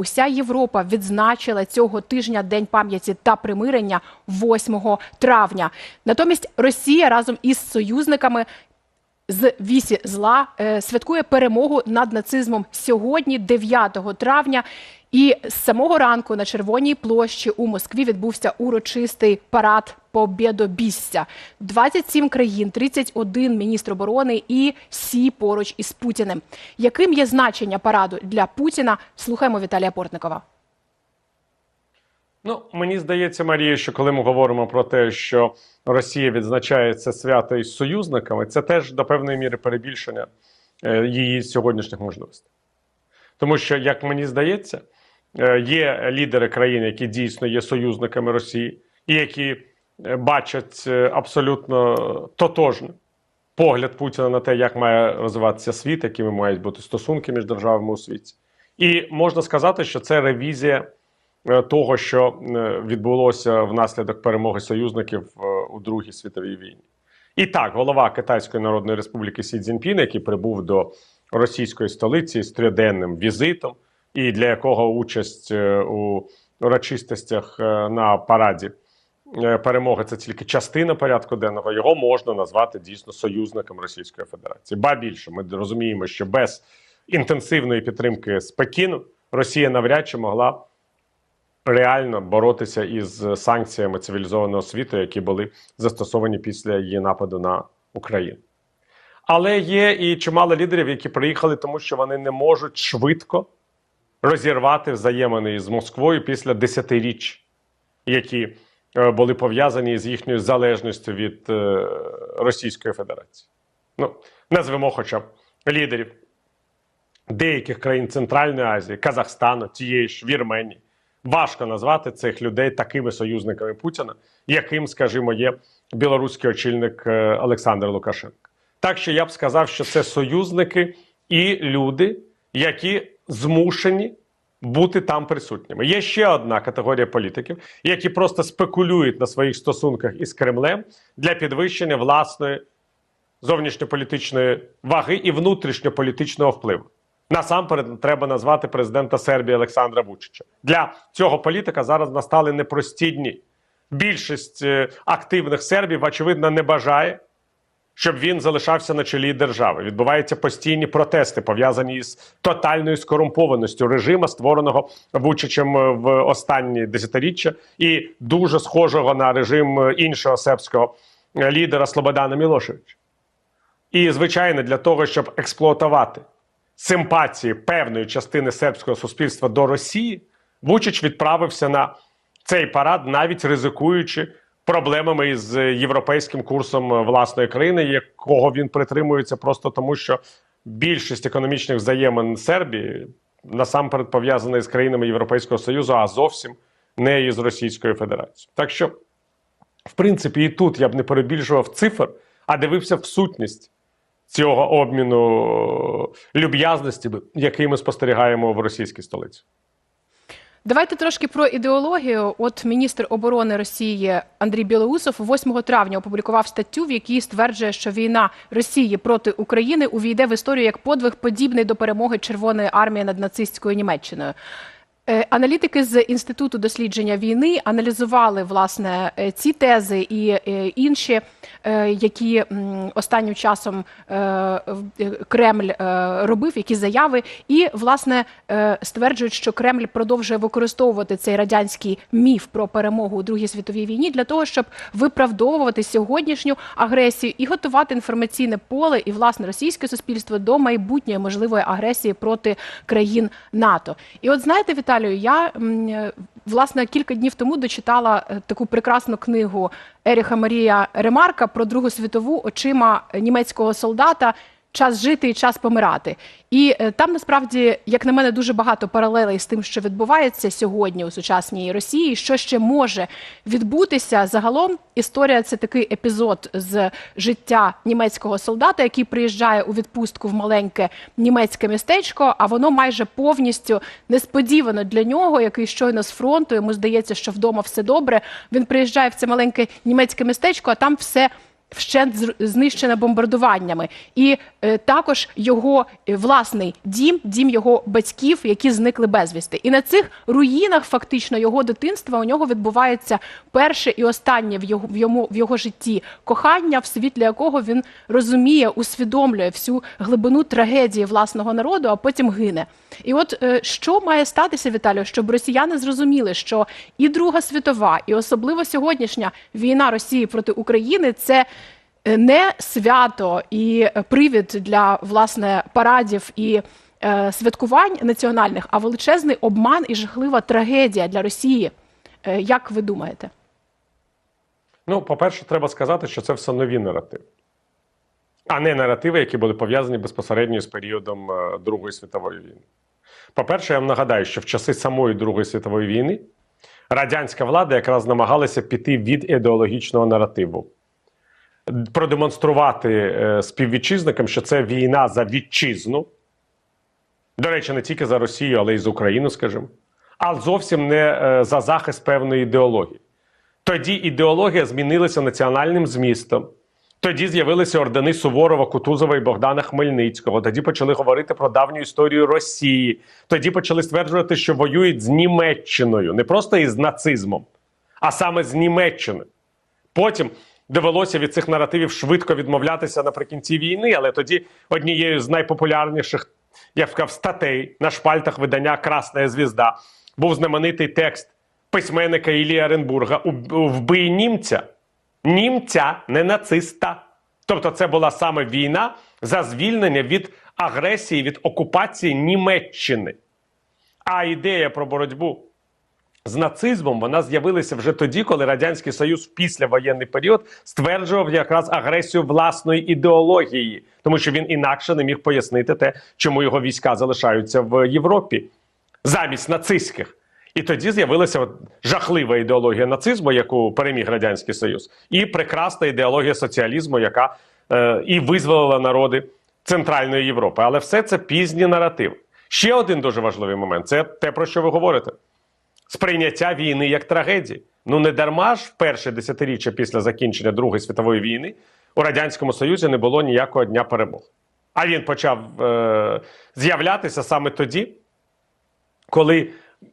Уся Європа відзначила цього тижня День пам'яті та примирення 8 травня. Натомість Росія разом із союзниками з вісі зла е, святкує перемогу над нацизмом сьогодні, 9 травня. І з самого ранку на Червоній площі у Москві відбувся урочистий парад Побєдобісся. 27 країн, 31 міністр оборони і всі поруч із Путіним. Яким є значення параду для Путіна? Слухаємо Віталія Портникова. Ну, мені здається, Марія, що коли ми говоримо про те, що Росія відзначає це свято із союзниками, це теж до певної міри перебільшення е, її сьогоднішніх можливостей. Тому що, як мені здається, е, є лідери країн, які дійсно є союзниками Росії, і які бачать е, абсолютно тотожно погляд Путіна на те, як має розвиватися світ, якими мають бути стосунки між державами у світі. І можна сказати, що це ревізія е, того, що е, відбулося внаслідок перемоги союзників е, у Другій світовій війні. І так, голова Китайської Народної Республіки Сі Цзіньпін, який прибув до російської столиці з триденним візитом, і для якого участь е, у урочистостях е, на параді е, перемоги це тільки частина порядку денного. Його можна назвати дійсно союзником Російської Федерації. Ба більше ми розуміємо, що без інтенсивної підтримки з Пекіну Росія навряд чи могла реально боротися із санкціями цивілізованого світу, які були застосовані після її нападу на Україну. Але є і чимало лідерів, які приїхали, тому що вони не можуть швидко розірвати взаємини з Москвою після десятиріч, які були пов'язані з їхньою залежністю від е, Російської Федерації. Ну, назвемо хоча б лідерів деяких країн Центральної Азії, Казахстану, тієї ж Вірменії. Важко назвати цих людей такими союзниками Путіна, яким, скажімо, є білоруський очільник е, Олександр Лукашенко. Так що я б сказав, що це союзники і люди, які змушені бути там присутніми. Є ще одна категорія політиків, які просто спекулюють на своїх стосунках із Кремлем для підвищення власної зовнішньополітичної ваги і внутрішньополітичного впливу. Насамперед треба назвати президента Сербії Олександра Вучича. Для цього політика зараз настали непрості дні. Більшість е, активних сербів, очевидно, не бажає, щоб він залишався на чолі держави. Відбуваються постійні протести, пов'язані з тотальною скорумпованістю режиму, створеного Вучичем е, в останні десятиріччя, і дуже схожого на режим е, іншого сербського е, лідера Слободана Мілошевича. І, звичайно, для того, щоб експлуатувати симпатії певної частини сербського суспільства до Росії, Вучич відправився на цей парад, навіть ризикуючи проблемами із європейським курсом власної країни, якого він притримується просто тому, що більшість економічних взаємин Сербії насамперед пов'язана з країнами Європейського Союзу, а зовсім не із Російською Федерацією. Так що, в принципі, і тут я б не перебільшував цифр, а дивився в сутність цього обміну люб'язності, який ми спостерігаємо в російській столиці. Давайте трошки про ідеологію. От міністр оборони Росії Андрій Білоусов 8 травня опублікував статтю, в якій стверджує, що війна Росії проти України увійде в історію як подвиг, подібний до перемоги Червоної армії над нацистською Німеччиною. Е, Аналітики з інституту дослідження війни аналізували власне е, ці тези і е, інші, які останнім часом Кремль робив, які заяви, і власне стверджують, що Кремль продовжує використовувати цей радянський міф про перемогу у Другій світовій війні для того, щоб виправдовувати сьогоднішню агресію і готувати інформаційне поле і власне російське суспільство до майбутньої можливої агресії проти країн НАТО. І от знаєте, Віталію, я власне кілька днів тому дочитала е, таку прекрасну книгу Еріха Марія Ремарка про Другу світову очима німецького солдата. Час жити і час помирати. І е, там насправді, як на мене, дуже багато паралелей з тим, що відбувається сьогодні у сучасній Росії, що ще може відбутися. Загалом історія це такий епізод з життя німецького солдата, який приїжджає у відпустку в маленьке німецьке містечко, а воно майже повністю несподівано для нього, який щойно з фронту. Йому здається, що вдома все добре. Він приїжджає в це маленьке німецьке містечко, а там все вщент знищена бомбардуваннями, і е, також його е, власний дім, дім його батьків, які зникли безвісти. І на цих руїнах, фактично, його дитинства у нього відбувається перше і останнє в його в йому в його житті кохання, в світлі якого він розуміє, усвідомлює всю глибину трагедії власного народу, а потім гине. І от е, що має статися, Віталію, щоб росіяни зрозуміли, що і Друга світова, і особливо сьогоднішня війна Росії проти України це не свято і е, привід для власне парадів і е, святкувань національних, а величезний обман і жахлива трагедія для Росії. Е, як ви думаєте? Ну, по-перше, треба сказати, що це все нові наративи, а не наративи, які були пов'язані безпосередньо з періодом е, Другої світової війни. По-перше, я вам нагадаю, що в часи самої Другої світової війни радянська влада якраз намагалася піти від ідеологічного наративу, продемонструвати е, співвітчизникам, що це війна за вітчизну. До речі, не тільки за Росію, але й за Україну, скажімо, а зовсім не е, за захист певної ідеології. Тоді ідеологія змінилася національним змістом. Тоді з'явилися ордени Суворова, Кутузова і Богдана Хмельницького. Тоді почали говорити про давню історію Росії. Тоді почали стверджувати, що воюють з Німеччиною, не просто із нацизмом, а саме з Німеччиною. Потім довелося від цих наративів швидко відмовлятися наприкінці війни, але тоді однією з найпопулярніших, я б статей на шпальтах видання Красна звізда був знаменитий текст письменника Іллі Оренбурга «У- Вбий німця. Німця, не нациста. Тобто, це була саме війна за звільнення від агресії, від окупації Німеччини. А ідея про боротьбу з нацизмом вона з'явилася вже тоді, коли Радянський Союз в післявоєнний період стверджував якраз агресію власної ідеології, тому що він інакше не міг пояснити те, чому його війська залишаються в Європі замість нацистських. І тоді з'явилася жахлива ідеологія нацизму, яку переміг Радянський Союз, і прекрасна ідеологія соціалізму, яка е, і визволила народи Центральної Європи. Але все це пізні наративи. Ще один дуже важливий момент це те, про що ви говорите сприйняття війни як трагедії. Ну не дарма ж в перше десятиріччя після закінчення Другої світової війни у радянському союзі не було ніякого дня перемог. А він почав е- з'являтися саме тоді, коли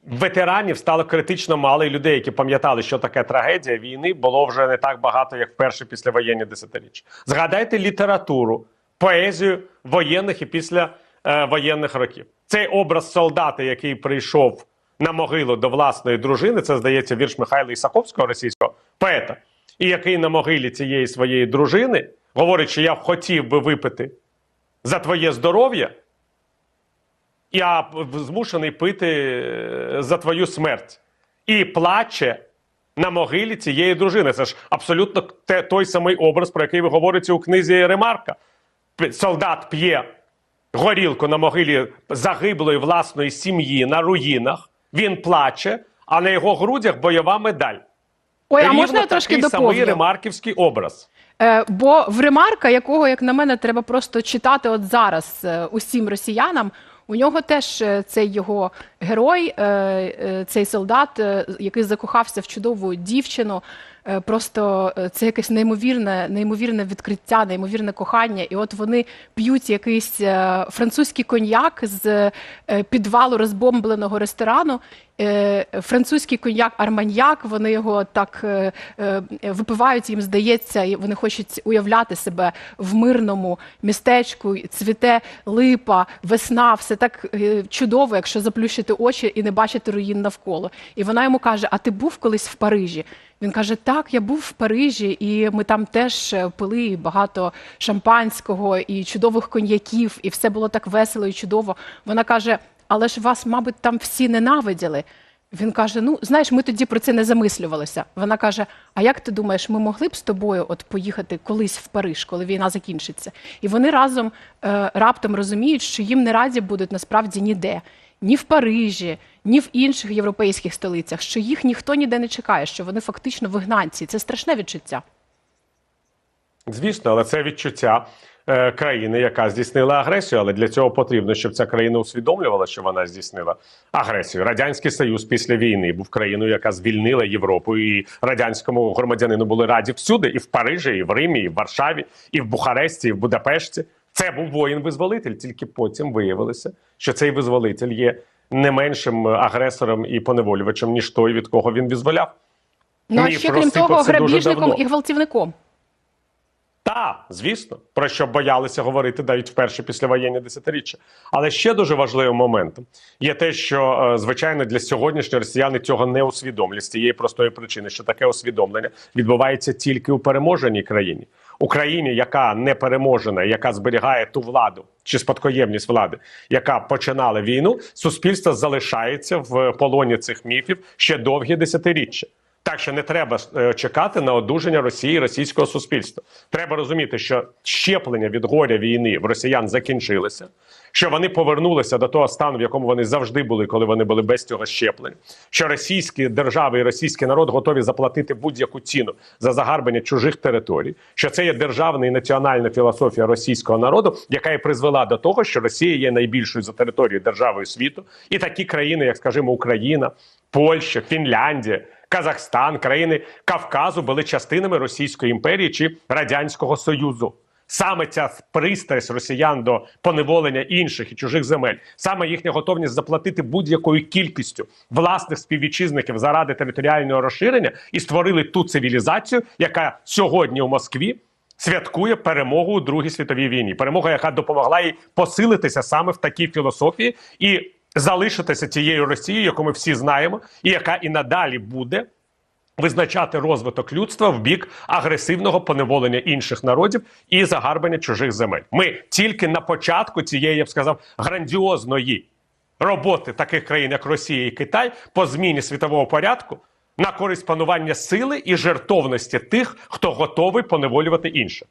ветеранів стало критично мало, і людей, які пам'ятали, що таке трагедія війни, було вже не так багато, як в перші післявоєнні десятиріччя. Згадайте літературу, поезію воєнних і після е, воєнних років. Цей образ солдата, який прийшов на могилу до власної дружини, це здається вірш Михайла Ісаковського, російського поета, і який на могилі цієї своєї дружини говорить, що я хотів би випити за твоє здоров'я, я змушений пити е, за твою смерть. І плаче на могилі цієї дружини. Це ж абсолютно те, той самий образ, про який ви говорите у книзі Ремарка. Солдат п'є горілку на могилі загиблої власної сім'ї на руїнах. Він плаче, а на його грудях бойова медаль. Ой, а можна я трошки такий самий ремарківський образ. Е, бо в ремарка, якого, як на мене, треба просто читати от зараз е, усім росіянам. У нього теж е, цей його герой, е, е, цей солдат, який закохався в чудову дівчину. Просто це якесь неймовірне, неймовірне відкриття, неймовірне кохання. І от вони п'ють якийсь французький коньяк з підвалу розбомбленого ресторану. Е, Французький коньяк Арманьяк. Вони його так е, е, випивають. Їм здається, і вони хочуть уявляти себе в мирному містечку. Цвіте липа, весна, все так чудово, якщо заплющити очі і не бачити руїн навколо. І вона йому каже: А ти був колись в Парижі? Він каже: Так, я був в Парижі, і ми там теж пили багато шампанського і чудових коньяків, і все було так весело і чудово. Вона каже: Але ж вас, мабуть, там всі ненавиділи. Він каже: Ну, знаєш, ми тоді про це не замислювалися. Вона каже: А як ти думаєш, ми могли б з тобою от поїхати колись в Париж, коли війна закінчиться? І вони разом е, раптом розуміють, що їм не раді будуть насправді ніде. Ні в Парижі, ні в інших європейських столицях, що їх ніхто ніде не чекає, що вони фактично вигнанці. Це страшне відчуття. Звісно, але це відчуття е, країни, яка здійснила агресію, але для цього потрібно, щоб ця країна усвідомлювала, що вона здійснила агресію. Радянський Союз після війни був країною, яка звільнила Європу, і радянському громадянину були раді всюди, і в Парижі, і в Римі, і в Варшаві, і в Бухаресті, і в Будапешті. Це був воїн-визволитель. Тільки потім виявилося, що цей визволитель є не меншим агресором і поневолювачем, ніж той, від кого він визволяв. Ну а ще крім того, грабіжником і гвалтівником. Та, звісно, про що боялися говорити навіть вперше післявоєнні десятиріччя. Але ще дуже важливим моментом є те, що е, звичайно для сьогоднішнього росіяни цього не усвідомлять з тієї простої причини, що таке усвідомлення відбувається тільки у переможеній країні. Україні, яка не переможена, яка зберігає ту владу чи спадкоємність влади, яка починала війну, суспільство залишається в полоні цих міфів ще довгі десятиріччя. Так що не треба е, чекати на одужання Росії і російського суспільства. Треба розуміти, що щеплення від горя війни в росіян закінчилися, що вони повернулися до того стану, в якому вони завжди були, коли вони були без цього щеплення. Що російські держави і російський народ готові заплатити будь-яку ціну за загарбання чужих територій. Що це є державна і національна філософія російського народу, яка і призвела до того, що Росія є найбільшою за територією державою світу, і такі країни, як скажімо, Україна, Польща, Фінляндія. Казахстан, країни Кавказу були частинами Російської імперії чи Радянського Союзу. Саме ця пристрасть росіян до поневолення інших і чужих земель, саме їхня готовність заплатити будь-якою кількістю власних співвітчизників заради територіального розширення і створили ту цивілізацію, яка сьогодні у Москві святкує перемогу у Другій світовій війні. Перемога, яка допомогла їй посилитися саме в такій філософії і залишитися тією Росією, яку ми всі знаємо, і яка і надалі буде визначати розвиток людства в бік агресивного поневолення інших народів і загарбання чужих земель. Ми тільки на початку цієї, я б сказав, грандіозної роботи таких країн, як Росія і Китай, по зміні світового порядку на користь панування сили і жертовності тих, хто готовий поневолювати інших.